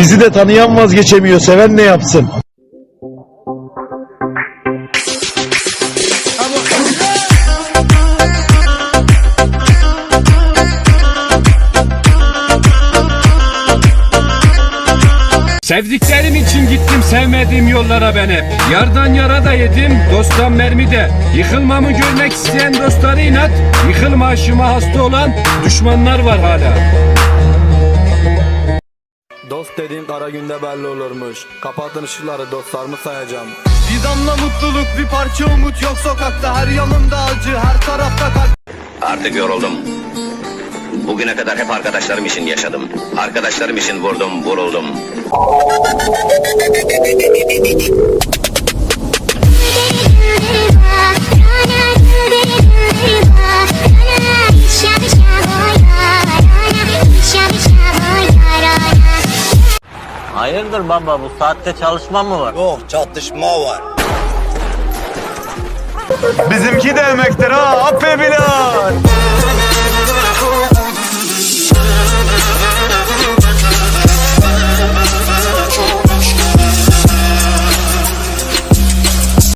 Bizi de tanıyan vazgeçemiyor. Seven ne yapsın? Sevdiklerim için gittim sevmediğim yollara ben hep Yardan yara da yedim dosttan mermi de Yıkılmamı görmek isteyen dostları inat Yıkılma aşıma hasta olan düşmanlar var hala Dost dediğin kara günde belli olurmuş Kapatın ışıkları dostlarımı sayacağım Bir damla mutluluk bir parça umut yok sokakta Her yanımda acı her tarafta kalp Artık yoruldum. Bugüne kadar hep arkadaşlarım için yaşadım. Arkadaşlarım için vurdum, vuruldum. Hayırdır baba bu saatte çalışma mı var? Yok çatışma var. Bizimki de emektir ha